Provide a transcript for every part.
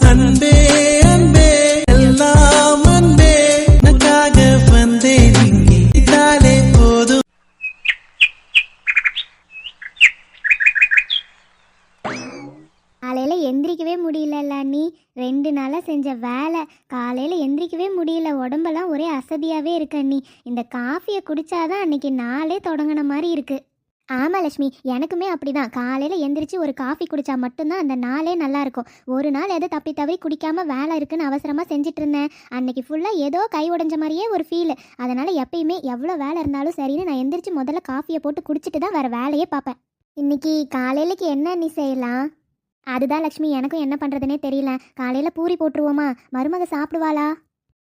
அன்பே அன்பே எல்லாம் அன்பே. உனக்காக வந்தேன் இங்கே இதாலே போதும். எந்திரிக்கவே முடியல நீ ரெண்டு நாளாக செஞ்ச வேலை. காலையில் எந்திரிக்கவே முடியல. உடம்பெல்லாம் ஒரே அசதியாகவே இருக்க நீ இந்த காஃபியை குடிச்சாதான் அன்னைக்கு நாளே தொடங்கின மாதிரி இருக்கு. ஆமாம் லட்சுமி எனக்குமே அப்படிதான். காலையில் எந்திரிச்சு ஒரு காஃபி குடித்தா மட்டும்தான் அந்த நாளே நல்லா இருக்கும். ஒரு நாள் எதை தப்பி தவறி குடிக்காம வேலை இருக்குன்னு அவசரமாக செஞ்சுட்டு இருந்தேன் அன்னைக்கு ஃபுல்லாக ஏதோ கை உடைஞ்ச மாதிரியே ஒரு ஃபீல் அதனால் எப்பயுமே எவ்வளோ வேலை இருந்தாலும் சரின்னு நான் எந்திரிச்சு முதல்ல காஃபியை போட்டு குடிச்சிட்டு தான் வேறு வேலையே பார்ப்பேன். இன்னைக்கு காலையிலக்கு என்ன நீ செய்யலாம்? அதுதான் லக்ஷ்மி எனக்கும் என்ன பண்ணுறதுனே தெரியல. காலையில் பூரி போட்டுருவோமா? மருமக சாப்பிடுவாளா?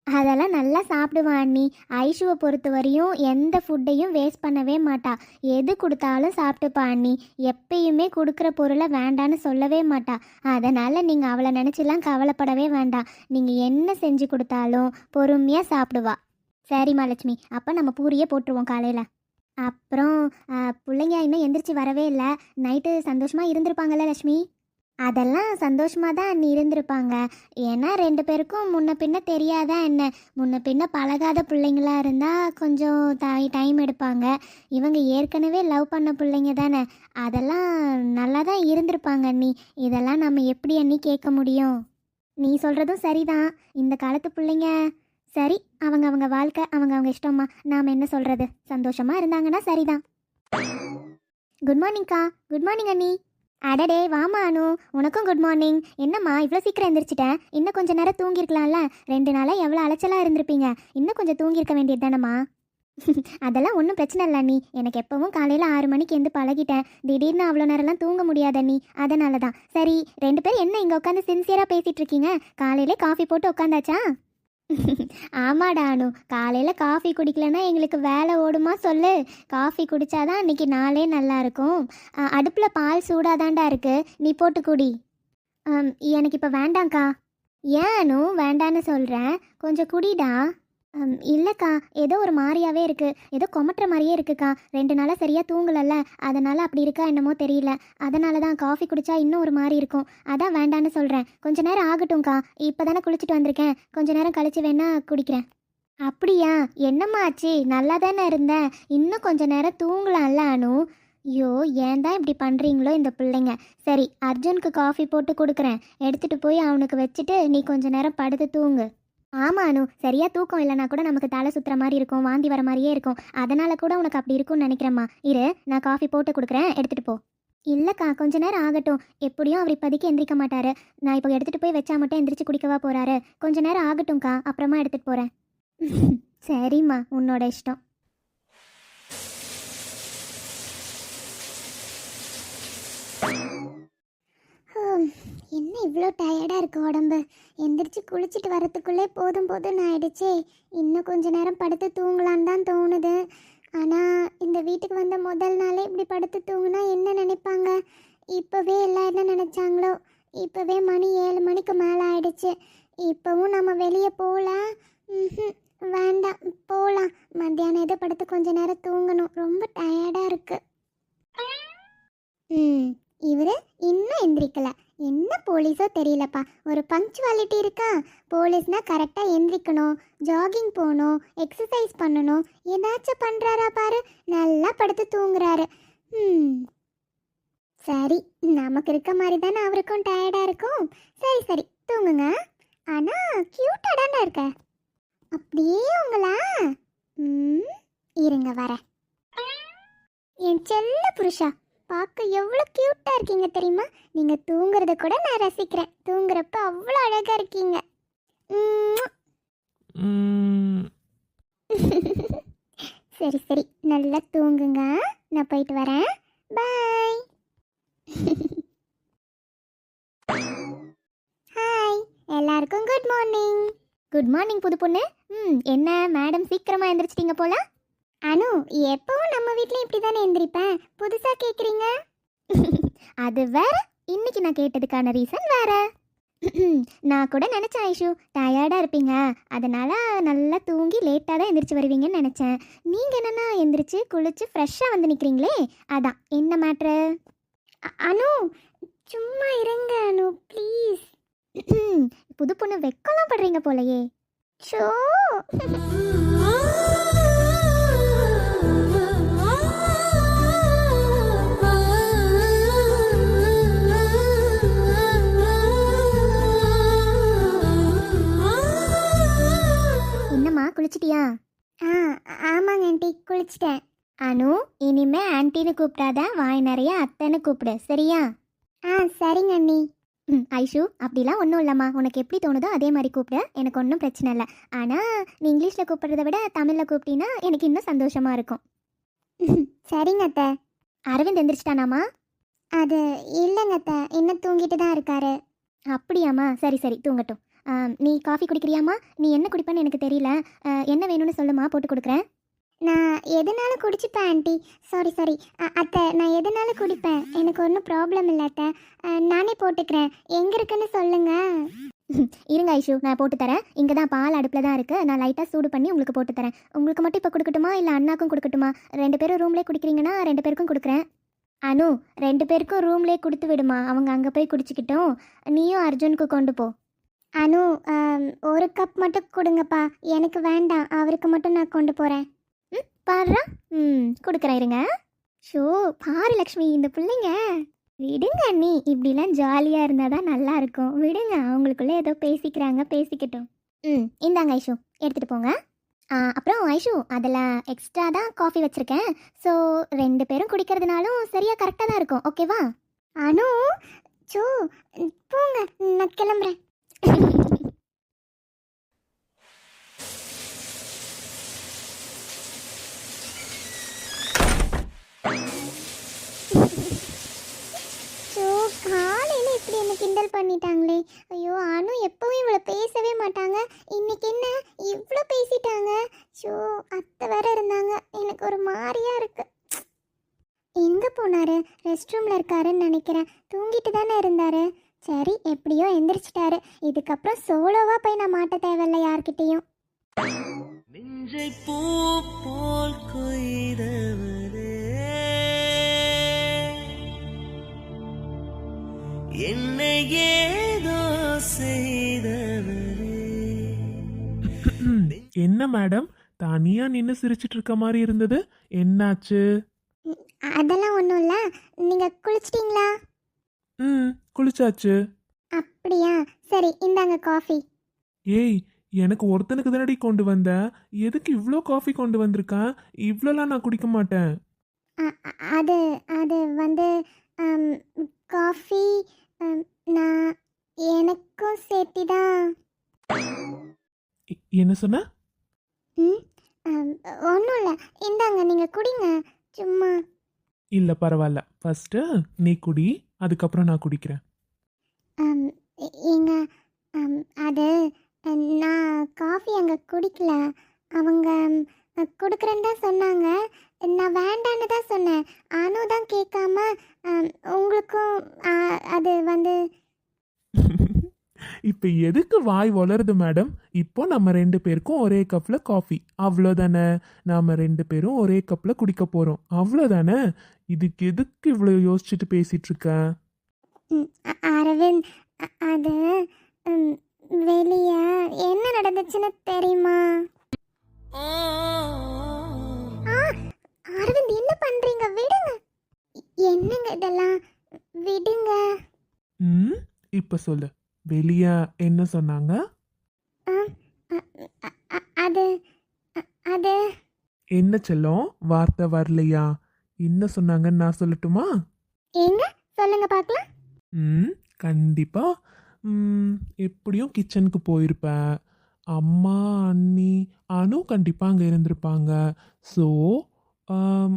அதெல்லாம் நல்லா சாப்பிடுவா அண்ணி. ஐஷுவை பொறுத்த வரையும் எந்த ஃபுட்டையும் வேஸ்ட் பண்ணவே மாட்டா. எது கொடுத்தாலும் சாப்பிட்டுப்பா அண்ணி. எப்பயுமே கொடுக்குற பொருளை வேண்டான்னு சொல்லவே மாட்டா. அதனால் நீங்கள் அவளை நினச்சிலாம் கவலைப்படவே வேண்டாம். நீங்கள் என்ன செஞ்சு கொடுத்தாலும் பொறுமையாக சாப்பிடுவா. சரிம்மா லட்சுமி அப்போ நம்ம பூரியே போட்டுருவோம் காலையில். அப்புறம் பிள்ளைங்க இன்னும் எந்திரிச்சு வரவே இல்லை. நைட்டு சந்தோஷமாக இருந்திருப்பாங்கல்ல லட்சுமி? அதெல்லாம் சந்தோஷமாக தான் அண்ணி இருந்திருப்பாங்க. ஏன்னா ரெண்டு பேருக்கும் முன்ன பின்ன தெரியாதா என்ன? முன்ன பின்ன பழகாத பிள்ளைங்களா இருந்தால் கொஞ்சம் டாய் டைம் எடுப்பாங்க. இவங்க ஏற்கனவே லவ் பண்ண பிள்ளைங்க தானே. அதெல்லாம் நல்லா தான் இருந்திருப்பாங்க அண்ணி. இதெல்லாம் நம்ம எப்படி அண்ணி கேட்க முடியும்? நீ சொல்கிறதும் சரிதான். இந்த காலத்து பிள்ளைங்க சரி அவங்க அவங்க வாழ்க்கை அவங்க அவங்க இஷ்டமா நாம் என்ன சொல்கிறது சந்தோஷமாக இருந்தாங்கன்னா சரிதான். குட் மார்னிங்க்கா குட் மார்னிங் அண்ணி. அடடே வாமா அனு. உனக்கும் குட் மார்னிங் என்னம்மா இவ்வளோ சீக்கிரம் எந்திரிச்சிட்டேன் இன்னும் கொஞ்சம் நேரம் தூங்கியிருக்கலாம்ல? ரெண்டு நாளாக எவ்வளோ அலைச்சலாக இருந்திருப்பீங்க. இன்னும் கொஞ்சம் தூங்கியிருக்க வேண்டியது தானம்மா? அதெல்லாம் ஒன்றும் பிரச்சனை இல்லை நீ எனக்கு எப்பவும் காலையில் ஆறு மணிக்கு எந்து பழகிட்டேன் திடீர்னு அவ்வளோ நேரம்லாம் தூங்க முடியாத நீ அதனால தான் சரி ரெண்டு பேரும் என்ன இங்கே உட்காந்து சின்சியராக பேசிகிட்டு இருக்கீங்க? காலையிலே காஃபி போட்டு உட்காந்தாச்சா? ஆமாடா அனு காலையில் காஃபி குடிக்கலன்னா எங்களுக்கு வேலை ஓடுமா சொல்லு. காஃபி குடித்தாதான் அன்னைக்கு நாளே நல்லா இருக்கும். அடுப்பில் பால் சூடாதான்டா இருக்கு. நீ போட்டு குடி. எனக்கு இப்போ வேண்டாங்க்கா ஏன் அனு வேண்டான்னு சொல்கிறேன் கொஞ்சம் குடிடா. இல்லைக்கா. ஏதோ ஒரு மாதிரியாவே இருக்கு. ஏதோ கொமட்டுற மாதிரியே இருக்குக்கா. ரெண்டு நாளாக சரியாக தூங்கலல்ல. அதனால் அப்படி இருக்கா என்னமோ தெரியல. அதனால தான் காஃபி குடிச்சா இன்னும் ஒரு மாதிரி இருக்கும். அதான் வேண்டான்னு சொல்கிறேன் கொஞ்ச நேரம் ஆகட்டும்க்கா. இப்போ தானே குளிச்சுட்டு வந்திருக்கேன். கொஞ்ச நேரம் கழிச்சு வேணா குடிக்கிறேன். அப்படியா? என்னம்மா ஆச்சு? நல்லா தானே இருந்தேன் இன்னும் கொஞ்ச நேரம் தூங்கலாம்ல அனு? ஐயோ ஏன் தான் இப்படி பண்ணுறீங்களோ இந்த பிள்ளைங்க. சரி அர்ஜுனுக்கு காஃபி போட்டு கொடுக்குறேன். எடுத்துகிட்டு போய் அவனுக்கு வச்சுட்டு நீ கொஞ்ச நேரம் படுத்து தூங்கு. ஆமா அனு. சரியா தூக்கம் இல்லைனா கூட நமக்கு தலை சுற்றுற மாதிரி இருக்கும் வாந்தி வர மாதிரியே இருக்கும். அதனால கூட உனக்கு அப்படி இருக்கும்னு நினைக்கிறேம்மா. இரு நான் காஃபி போட்டு கொடுக்குறேன் எடுத்துகிட்டு போ. இல்லைக்கா கொஞ்ச நேரம் ஆகட்டும். எப்படியும் அவர் இப்போதைக்கு எந்திரிக்க மாட்டாரு. நான் இப்போ எடுத்துகிட்டு போய் வச்சா மட்டும் எந்திரிச்சு குடிக்கவா போகிறாரு கொஞ்ச நேரம் ஆகட்டும்க்கா. அப்புறமா எடுத்துகிட்டு போகிறேன் சரிம்மா உன்னோட இஷ்டம். என்ன இவ்வளோ டயர்டாக இருக்கு உடம்பு? எந்திரிச்சு குளிச்சுட்டு வரத்துக்குள்ளே போதும் போதும்னு ஆயிடுச்சே. இன்னும் கொஞ்ச நேரம் படுத்து தூங்கலான்னு தான் தோணுது. ஆனால் இந்த வீட்டுக்கு வந்த முதல் நாளே இப்படி படுத்து தூங்குனா என்ன நினைப்பாங்க? இப்போவே எல்லாம் என்ன நினச்சாங்களோ? இப்போவே மணி ஏழு மணிக்கு மேலே ஆயிடுச்சு. இப்போவும் நம்ம வெளியே போகலாம் வேண்டாம். போகலாம் மத்தியானம் எது படுத்து கொஞ்ச நேரம் தூங்கணும். ரொம்ப டயர்டாக இருக்குது ம். இவர் இன்னும் எந்திரிக்கலை. என்ன போலீஸோ தெரியலப்பா. ஒரு பங்க்சுவாலிட்டி இருக்கா? போலீஸ்னால் கரெக்டாக எந்திரிக்கணும் ஜாகிங் போகணும் எக்ஸசைஸ் பண்ணணும். ஏதாச்சும் பண்ணுறாரா பாரு. நல்லா படுத்து தூங்குறாரு. ம் சரி நமக்கு இருக்க மாதிரி தானே அவருக்கும் டயர்டாக இருக்கும். சரி சரி தூங்குங்க. ஆனால் க்யூட்டாக தானே இருக்க. அப்படியே உங்களா ம் இருங்க வரேன். என் செல்ல புருஷா. பார்க்க எவ்வளோ க்யூட்டாக இருக்கீங்க தெரியுமா? நீங்கள் தூங்குறத கூட நான் ரசிக்கிறேன். தூங்குறப்ப அவ்வளோ அழகாக இருக்கீங்க. சரி சரி. நல்லா தூங்குங்க. நான் போயிட்டு வரேன். பாய். ஹாய் எல்லாருக்கும் குட் மார்னிங் குட் மார்னிங் புது பொண்ணு ம் என்ன? மேடம் சீக்கிரமா எந்திரிச்சிட்டீங்க போல? அனு எப்பவும் நம்ம வீட்டில் இப்படி தானே எந்திரிப்பேன்? புதுசாக கேட்குறீங்க அது வேற. இன்னைக்கு நான் கேட்டதுக்கான ரீசன் வேற. நான் கூட நினச்சேன் ஐஷு. டயர்டாக இருப்பீங்க. அதனால் நல்லா தூங்கி லேட்டாக தான் எந்திரிச்சு வருவீங்கன்னு நினச்சேன். நீங்கள் என்னென்னா எந்திரிச்சு குளிச்சு ஃப்ரெஷ்ஷாக வந்து நிற்கிறீங்களே அதான். என்ன மேட்ரு அனு சும்மா இருங்க அனு. ப்ளீஸ் புது பொண்ணு வெக்கலாம் படுறீங்க போலயே. ஷோ குளிச்சிட்டியா? ஆ ஆமாங்க ஆண்டி குளிச்சிட்டேன். அனு இனிமே ஆன்ட்டின்னு கூப்பிடாத வாய் நிறைய அத்தைன்னு கூப்பிடு சரியா? ஆ சரிங்க அண்ணி. ம் ஐஷு அப்படிலாம் ஒன்றும் இல்லைம்மா. உனக்கு எப்படி தோணுதோ அதே மாதிரி கூப்பிடு. எனக்கு ஒன்றும் பிரச்சனை இல்லை. ஆனால் நீ இங்கிலீஷில் கூப்பிட்றத விட தமிழில் கூப்பிட்டீங்கன்னா எனக்கு இன்னும் சந்தோஷமாக இருக்கும். சரிங்க அத்தை. அரவிந்த் எந்திரிச்சிட்டானாமா அது இல்லைங்க அத்தை. இன்னும் தூங்கிட்டு தான் இருக்காரு. அப்படியாம்மா. சரி சரி தூங்கட்டும். நீ காஃபி குடிக்கிறியாம்மா? நீ என்ன குடிப்பேன்னு எனக்கு தெரியல. என்ன வேணும்னு சொல்லுமா போட்டு கொடுக்குறேன். நான் எதுனாலும் குடிச்சுப்பேன் ஆண்டி. சாரி சாரி அத்தை நான் எதுனாலும் குடிப்பேன். எனக்கு ஒன்றும் ப்ராப்ளம் இல்லை அத்தை. நானே போட்டுக்கிறேன். எங்கே இருக்குன்னு சொல்லுங்க. இருங்க ஐஷு நான் போட்டு தரேன். இங்கே தான் பால் அடுப்பில் தான் இருக்குது நான் லைட்டாக சூடு பண்ணி உங்களுக்கு போட்டு தரேன். உங்களுக்கு மட்டும் இப்போ கொடுக்கட்டுமா இல்லை அண்ணாக்கும் கொடுக்கட்டுமா? ரெண்டு பேரும் ரூம்லேயே குடிக்கிறீங்கன்னா ரெண்டு பேருக்கும் கொடுக்குறேன். அனு ரெண்டு பேருக்கும் ரூம்லேயே கொடுத்து விடுமா. அவங்க அங்கே போய் குடிச்சிக்கிட்டோம். நீயும் அர்ஜுனுக்கு கொண்டு போ. அனு ஒரு கப் மட்டும் கொடுங்கப்பா. எனக்கு வேண்டாம். அவருக்கு மட்டும் நான் கொண்டு போகிறேன் ம் பாடுறா ம் கொடுக்குறேன் இருங்க. ஷோ பாரு லக்ஷ்மி இந்த பிள்ளைங்க. விடுங்க அண்ணி. இப்படிலாம் ஜாலியாக இருந்தால் தான் நல்லா இருக்கும். விடுங்க அவங்களுக்குள்ளே ஏதோ பேசிக்கிறாங்க பேசிக்கட்டும். ம் இந்தாங்க ஐஷு. எடுத்துகிட்டு போங்க. ஆ, அப்புறம் ஐஷு அதில் எக்ஸ்ட்ரா தான் காஃபி வச்சுருக்கேன். ஸோ ரெண்டு பேரும் குடிக்கிறதுனாலும் சரியாக கரெக்டாக தான் இருக்கும். ஓகேவா அனு சோ போங்க. நான் கிளம்புறேன். இப்படி கிண்டல் பண்ணிட்டாங்களே. ஐயோ அனு எப்பவும் இவ்வளோ பேசவே மாட்டாங்க. இன்னைக்கு என்ன? இவ்வளோ பேசிட்டாங்க. ஷோ அத்தை வேற இருந்தாங்க. எனக்கு ஒரு மாதிரியா இருக்கு. எங்கே போனாரு? ரெஸ்ட் ரூமில் இருக்காருன்னு நினைக்கிறேன். தூங்கிட்டு தானே இருந்தாரு. சரி எப்படியோ எந்திரிச்சிட்டாரு. இதுக்கப்புறம் சோலோவாக போய் நான் மாட்ட தேவையில்ல யார்கிட்டேயும். நெஞ்சை பூ போல் கொய்தவரே. என்னை ஏதோ செய்தவரே. என்ன மேடம்? தனியா நின்று சிரிச்சிட்டு இருக்க மாதிரி இருந்தது. என்னாச்சு? அதெல்லாம் ஒன்றும் இல்லை. நீங்கள் குளிச்சிட்டிங்களா? ம் குளிச்சாச்சு அப்படியா? சரி இந்தாங்க காஃபி. ஏய் எனக்கு ஒருத்தனுக்கு தானடி கொண்டு வந்த. எதுக்கு இவ்வளோ காஃபி கொண்டு வந்திருக்கேன் இவ்வளோலாம் நான் குடிக்க மாட்டேன். அ- அ- அது அது வந்து அம், காஃபி அம், நான் எனக்கும் சேர்த்தி தான் எ- என்ன சொன்ன? ம் ஒன்றும் இல்லை. இந்தாங்க நீங்கள் குடிங்க. சும்மா. இல்லை பரவாயில்ல ஃபர்ஸ்ட்டு நீ குடி அதுக்கப்புறம் நான் குடிக்கிறேன் அம், எ- ஏங்க அம், அது நான் காஃபி அங்கே குடிக்கல. அவங்க கொடுக்குறேன்னு தான் சொன்னாங்க. நான் வேண்டான்னு தான் சொன்னேன். அனு தான் கேட்காம உங்களுக்கும் அது வந்து இப்போ எதுக்கு வாய் வளருது மேடம் இப்போ நம்ம ரெண்டு பேருக்கும் ஒரே கப்பில் காஃபி அவ்வளோதானே நாம ரெண்டு பேரும் ஒரே கப்பில் குடிக்க போகிறோம் அவ்வளோதானே இதுக்கு எதுக்கு இவ்வளோ யோசிச்சுட்டு அ- அரவிந்த் அது வெளியே என்ன நடந்துச்சுன்னு தெரியுமா? அரவிந்த் என்ன பண்றீங்க? விடுங்க. என்னங்க இதெல்லாம்? விடுங்க. ம் இப்போ சொல்லு. வெளியே என்ன சொன்னாங்க? அது அது. என்ன செல்லம்? வார்த்தை வரலையா? என்ன சொன்னாங்கன்னு நான் சொல்லட்டுமா? எங்க? சொல்லுங்க பார்க்கலாம். ம் கண்டிப்பா. ம், எப்படியும் கிச்சனுக்கு போயிருப்பேன். அம்மா அண்ணி அனு கண்டிப்பாக அங்கே இருந்திருப்பாங்க. ஸோ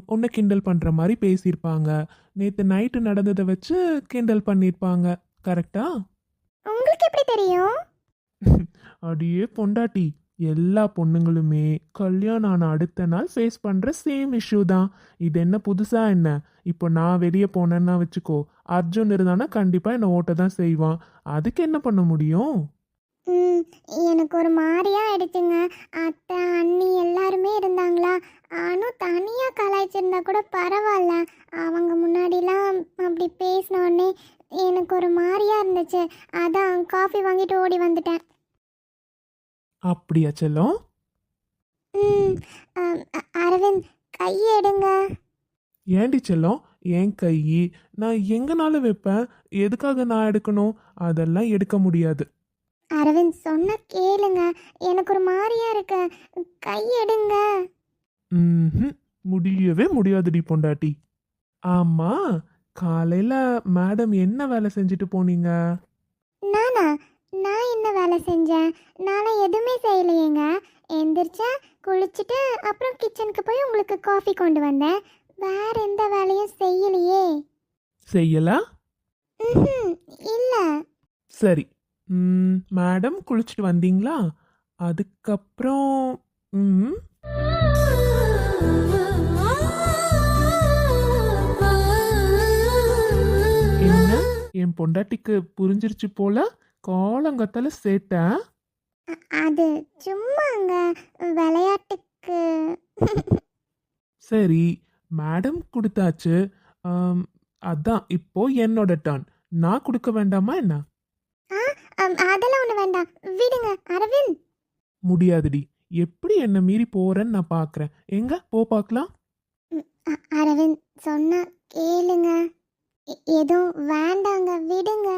உன்னை கிண்டல் பண்ணுற மாதிரி பேசியிருப்பாங்க. நேற்று நைட்டு நடந்ததை வச்சு கிண்டல் பண்ணியிருப்பாங்க. கரெக்டா உங்களுக்கு எப்படி தெரியும்? அடியே பொண்டாட்டி. எல்லா பொண்ணுங்களுமே கல்யாணம் ஆன அடுத்த நாள் ஃபேஸ் பண்ணுற சேம் இஷ்யூ தான். இது என்ன புதுசாக என்ன? இப்போ நான் வெளியே போனேன்னா வச்சுக்கோ அர்ஜுன் இருந்தானா கண்டிப்பாக என்னை ஓட்ட தான் செய்வான். அதுக்கு என்ன பண்ண முடியும்? ம், எனக்கு ஒரு மாதிரியா ஆயிடுச்சுங்க. அத்தை அண்ணி எல்லாருமே இருந்தாங்களா? அனு தனியாக கலாய்ச்சிருந்தா கூட பரவாயில்ல. அவங்க முன்னாடிலாம் அப்படி பேசினோடனே எனக்கு ஒரு மாதிரியா இருந்துச்சு. அதான் காஃபி வாங்கிட்டு ஓடி வந்துட்டேன். அப்படியா செல்லம்? ம், அரவிந்த் கையை எடுங்க. ஏண்டி செல்லம்? என் கை? நான் எங்கனாலும் வைப்பேன்? எதுக்காக நான் எடுக்கணும்? அதெல்லாம் எடுக்க முடியாது. அரவிந்த் சொன்ன கேளுங்க. எனக்கு ஒரு மாதிரியா இருக்கு. கை எடுங்க. ம்ஹும். முடியவே முடியாதுடி பொண்டாட்டி. ஆமா காலையில மேடம் என்ன வேலை செஞ்சுட்டு போனீங்க? நானா? நான் என்ன வேலை செஞ்சேன்? நானும் எதுவுமே செய்யலையேங்க. எந்திரிச்சேன் குளிச்சுட்டு அப்புறம் கிச்சனுக்கு போய் உங்களுக்கு காஃபி கொண்டு வந்தேன். வேற எந்த வேலையும் செய்யலையே. செய்யல? இல்ல. சரி. மேடம் குளிச்சுட்டு வந்தீங்களா? அதுக்கப்புறம் ம், என் பொண்டாட்டிக்கு புரிஞ்சிருச்சு போல? காலங்கத்தால அ- அது சும்மாங்க விளையாட்டுக்கு. சரி மேடம் கொடுத்தாச்சு. அதான் இப்போ என்னோட டர்ன் நான் கொடுக்க வேண்டாமா என்ன? அதெல்லாம் ஒன்று வேண்டாம். விடுங்க அரவிந்த். முடியாதுடி. எப்படி என்ன மீறி போறேன்னு நான் பார்க்கறேன் எங்க? போ பார்க்கலாம் அரவிந்த் சொன்னா கேளுங்க. எதுவும் வேண்டாங்க விடுங்க.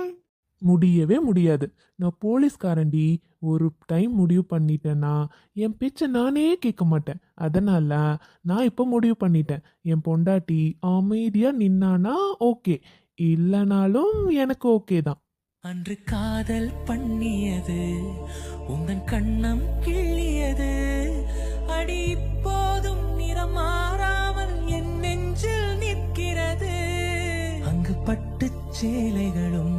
முடியவே முடியாது. நான் போலீஸ்காரன்டி ஒரு டைம் முடிவு பண்ணிட்டேன்னா என் பேச்சை நானே கேட்க மாட்டேன். அதனால நான் இப்போ முடிவு பண்ணிட்டேன். என் பொண்டாட்டி அமைதியாக நின்னானா ஓகே. இல்லைனாலும் எனக்கு ஓகே தான். அன்று காதல் பண்ணியது உங்கள் கண்ணம் கிள்ளியது. அடி இப்போதும் நிறம் மாறாமல் என் நெஞ்சில் நிற்கிறது. அங்கு பட்டு சேலைகளும்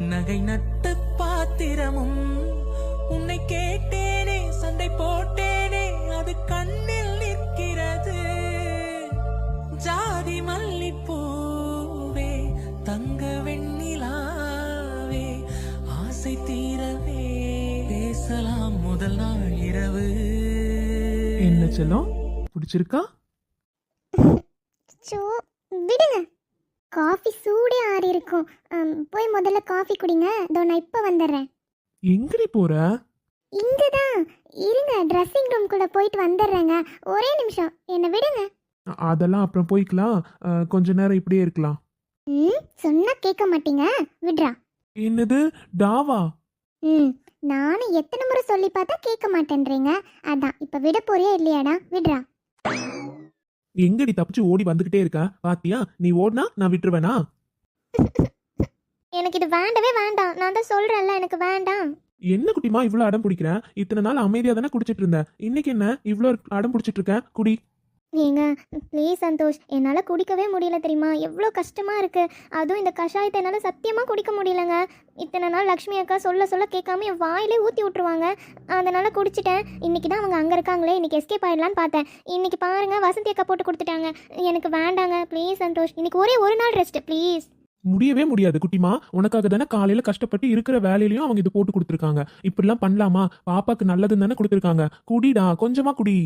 நகை நட்டு பாத்திரமும் உன்னை கேட்டேனே சண்டை போட்டேனே அது கண்ணில் நிற்கிறது. ஜாதி மல்லிப்பூவே தங்க வெண்ணிலாவே ஆசை தீரவே பேசலாம் முதல் நாள் இரவு. என்ன செல்லும்? பிடிச்சிருக்கா சோ விடுங்க காஃபி சூடே ஆறி இருக்கும். போய் முதல்ல காஃபி குடிங்க. இதோ நான் இப்போ வந்துடுறேன் எங்கடி போற? இங்கே தான் இருங்க ட்ரெஸ்ஸிங் ரூம்குள்ளே போயிட்டு வந்துடுறேங்க ஒரே நிமிஷம். என்னை விடுங்க. அதெல்லாம் அப்புறம் போய்க்கலாம். கொஞ்ச நேரம் இப்படியே இருக்கலாம். ம் சொன்னா கேட்க மாட்டீங்க. விட்றா. என்னது? டாவா? ம் நானும் எத்தனை முறை சொல்லி பார்த்தா கேட்க மாட்டேன்றீங்க. அதான் இப்போ விட போறியா இல்லையாடா? விட்றா. எங்கடி தப்பிச்சு ஓடி வந்துகிட்டே இருக்க? பாத்தியா? நீ ஓடினா நான் விட்டுருவேனா? எனக்கு இது வேண்டவே வேண்டாம். நான் தான் சொல்கிறேன்ல எனக்கு வேண்டாம். என்ன குட்டிமா இவ்வளோ அடம் பிடிக்கிறேன் இத்தனை நாள் அமைதியா தானே குடிச்சிட்டு இருந்தேன் இன்னைக்கு என்ன? இவ்வளோ அடம் பிடிச்சிட்டு இருக்க? குடி. ஏங்க ப்ளீஸ் சந்தோஷ். என்னால் குடிக்கவே முடியல தெரியுமா? எவ்வளோ கஷ்டமாக இருக்குது அதுவும் இந்த கஷாயத்தை என்னால் சத்தியமாக குடிக்க முடியலங்க. இத்தனை நாள் லக்ஷ்மி அக்கா சொல்ல சொல்ல கேட்காம என் வாயிலே ஊற்றி விட்ருவாங்க அதனால் குடிச்சிட்டேன். இன்றைக்கி தான் அவங்க அங்கே இருக்காங்களே இன்றைக்கி எஸ்கேப் ஆயிடலான்னு பார்த்தேன். இன்றைக்கி பாருங்கள் வசந்தி அக்கா போட்டு கொடுத்துட்டாங்க. எனக்கு வேண்டாங்க. ப்ளீஸ் சந்தோஷ். இன்றைக்கி ஒரே ஒரு நாள் ரெஸ்ட் ப்ளீஸ். முடியவே முடியாது குட்டிமா. உனக்காக தானே காலையில கஷ்டப்பட்டு இருக்கிற வேலையிலயும் அவங்க இது போட்டு கொடுத்துருக்காங்க. இப்படிலாம் பண்ணலாமா? பாப்பாக்கு நல்லதுன்னு தானே கொடுத்துருக்காங்க. குடிடா கொஞ்சமா குடி.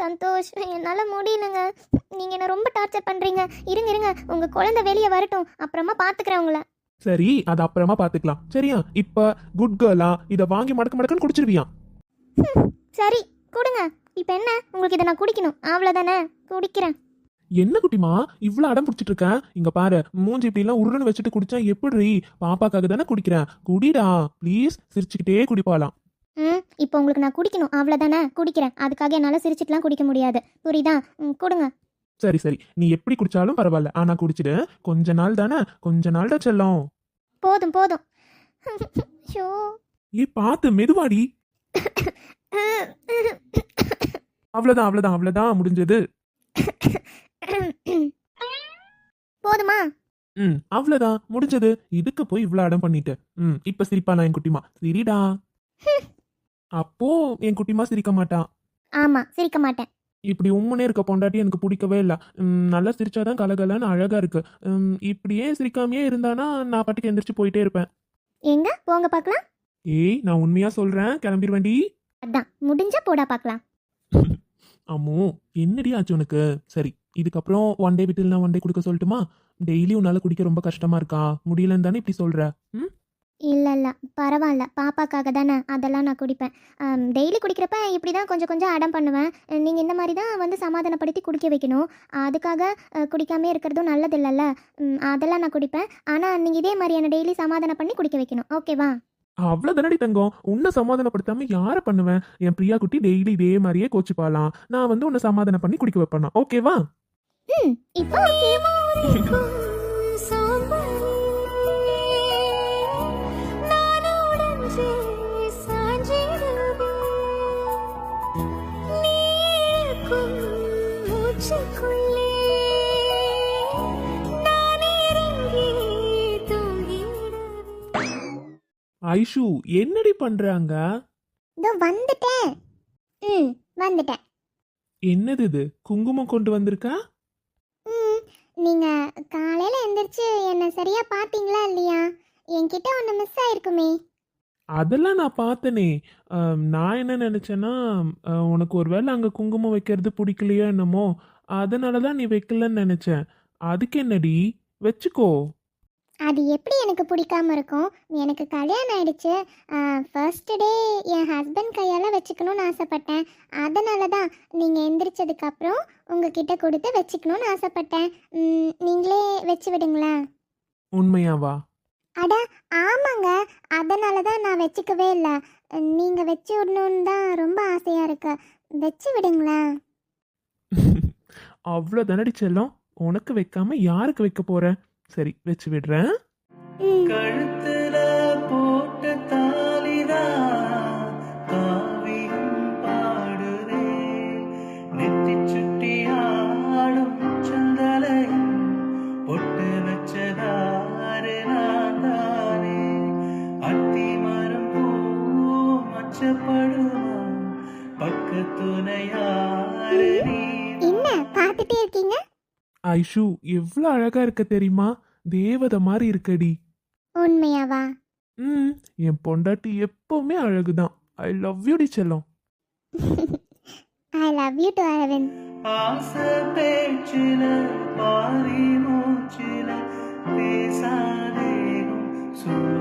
சந்தோஷ் என்னால் முடியலங்க. நீங்கள் என்ன ரொம்ப டார்ச்சர் பண்ணுறீங்க இருங்க இருங்க. உங்கள் குழந்தை வெளியே வரட்டும். அப்புறமா பார்த்துக்கிறேன் உங்களை. சரி அது அப்புறமா பாத்துக்கலாம். சரியா? இப்ப குட் கேர்லா இத வாங்கி மடக்கு மடக்குன்னு குடிச்சிருவியா? சரி கொடுங்க. இப்போ என்ன? உங்களுக்கு இதை நான் குடிக்கணும். அவ்வளோதானே குடிக்கிறேன். என்ன குட்டிமா இவ்வளவு அடம் பிடிச்சிட்டு இருக்க? இங்க பாரு மூஞ்சி இப்படி எல்லாம் உருன்னு வச்சுட்டு குடிச்சா எப்படி பாப்பாக்காக தானே குடிக்கிறேன். குடிடா ப்ளீஸ் சிரிச்சுக்கிட்டே குடிப்பாலாம் ம் இப்போ உங்களுக்கு நான் குடிக்கணும். அவ்வளோதானே குடிக்கிறேன். அதுக்காக என்னால் சிரிச்சிட்டுலாம் குடிக்க முடியாது. புரியுதா? ம் கொடுங்க. சரி சரி. நீ எப்படி குடிச்சாலும் பரவாயில்ல. ஆனா குடிச்சிடு. கொஞ்ச நாள் தானே? கொஞ்ச நாள் தான் செல்லம். போதும் போதும். ஷோ ஏ பார்த்து மெதுவாடி. அவ்வளவுதான் அவ்வளவுதான் அவ்வளவுதான் முடிஞ்சது. போதுமா? ம் அவ்வளவுதான். முடிஞ்சது. இதுக்கு போய் இவ்வளவு அடம் பண்ணிட்டு ம் இப்ப சிரிப்பானா என் குட்டிமா? சிரிடா. அப்போ என் குட்டிமா சிரிக்க மாட்டான் ஆமாம் சிரிக்க மாட்டேன். இப்படி உம்முனே இருக்க பொண்டாட்டி எனக்கு பிடிக்கவே இல்லை. நல்லா சிரிச்சாதான் கலகலன்னு அழகா இருக்கு. இப்படியே சிரிக்காமையே இருந்தானா நான் பாட்டுக்கு எந்திரிச்சு போயிட்டே இருப்பேன். எங்க? போங்க பார்க்கலாம். ஏய் நான் உண்மையா சொல்றேன். கிளம்பிடுவேண்டி அதான் முடிஞ்சா போடா பார்க்கலாம். அம்மோ என்னடி ஆச்சு உனக்கு? சரி இதுக்கப்புறம் ஒன் டே விட்டு ஒன் டே குடிக்க சொல்லட்டுமா? டெய்லி உன்னால குடிக்க ரொம்ப கஷ்டமா இருக்கா? முடியலன்னு தானே இப்படி சொல்ற? ம்? இல்லை இல்லை பரவாயில்ல. பாப்பாக்காக தானே அதெல்லாம் நான் குடிப்பேன். டெய்லி குடிக்கிறப்ப இப்படி தான் கொஞ்சம் கொஞ்சம் அடம் பண்ணுவேன். நீங்கள் இந்த மாதிரி தான் வந்து சமாதானப்படுத்தி குடிக்க வைக்கணும். அதுக்காக அஹ், குடிக்காமே இருக்கிறதும் நல்லது இல்லைல்ல அதெல்லாம் நான் குடிப்பேன். ஆனால் நீங்கள் இதே மாதிரி என்னை டெய்லி சமாதானம் பண்ணி குடிக்க வைக்கணும். ஓகேவா அவ்வளவு தானடி தங்கம். உன்னை சமாதானப்படுத்தாம யார பண்ணுவேன்? என் பிரியா குட்டி டெய்லி இதே மாதிரியே கோச்சிப்பாலாம் நான் வந்து உன்னை சமாதானம் பண்ணி குடிக்க வைப்பேனா? ஓகேவா ஐஷு என்னடி பண்றாங்க? இதோ வந்துட்டேன். ம் வந்துட்டேன். என்னது இது? குங்குமம் கொண்டு வந்திருக்கா? ம் நீங்கள் காலையில் எந்திரிச்சு என்னை சரியாக பார்த்தீங்களா இல்லையா? என்கிட்ட ஒன்று மிஸ் ஆயிருக்குமே. அதெல்லாம் நான் பார்த்தனே. அம், நான் என்ன நினைச்சேன்னா அஹ், உனக்கு ஒருவேளை அங்க குங்குமம் வைக்கிறது பிடிக்கலையோ என்னமோ அதனால தான் நீ வைக்கலன்னு நினைச்சேன். அதுக்கு என்னடி? வச்சுக்கோ. அது எப்படி எனக்கு பிடிக்காம இருக்கும்? எனக்கு கல்யாணம் ஆயிடுச்சு. ஃபர்ஸ்ட் டே என் ஹஸ்பண்ட் கையால் வச்சுக்கணும்னு ஆசைப்பட்டேன். அதனால தான் நீங்கள் எந்திரிச்சதுக்கப்புறம் உங்ககிட்ட கொடுத்து வச்சுக்கணும்னு ஆசைப்பட்டேன். நீங்களே வச்சு விடுங்களேன். உண்மையாவா? அட ஆமாங்க. அதனால தான் நான் வச்சுக்கவே இல்லை. நீங்கள் வச்சு விடணுன்னு தான் ரொம்ப ஆசையாக இருக்கு. வச்சு விடுங்களேன். அவ்வளோ தானடி செல்லம்? உனக்கு வைக்காம யாருக்கு வைக்க போற? சரி வச்சு விடுறேன். கழுத்துல போட்ட தாலிதான் காவியம் பாடுதே. நெத்தி சுட்டி ஆடும் சந்தலையும் பொட்டு வச்சதாரு நான் தானே அத்தி மரம் பூ மச்சப்படுமா பக்கத்துணையாரு நீ என்ன பார்த்துட்டே இருக்கீங்க? ஐஷு எவ்வளோ அழகா இருக்க தெரியுமா? தேவதை மாதிரி இருக்கடி. உண்மையாவா? ம் என் பொண்டாட்டி எப்பவுமே அழகுதான். ஐ லவ் யூ டி செல்லம். I love you too Aravind. ஆசை பேச்சில மாறி மூச்சில பேசாதேனும் சொல்ல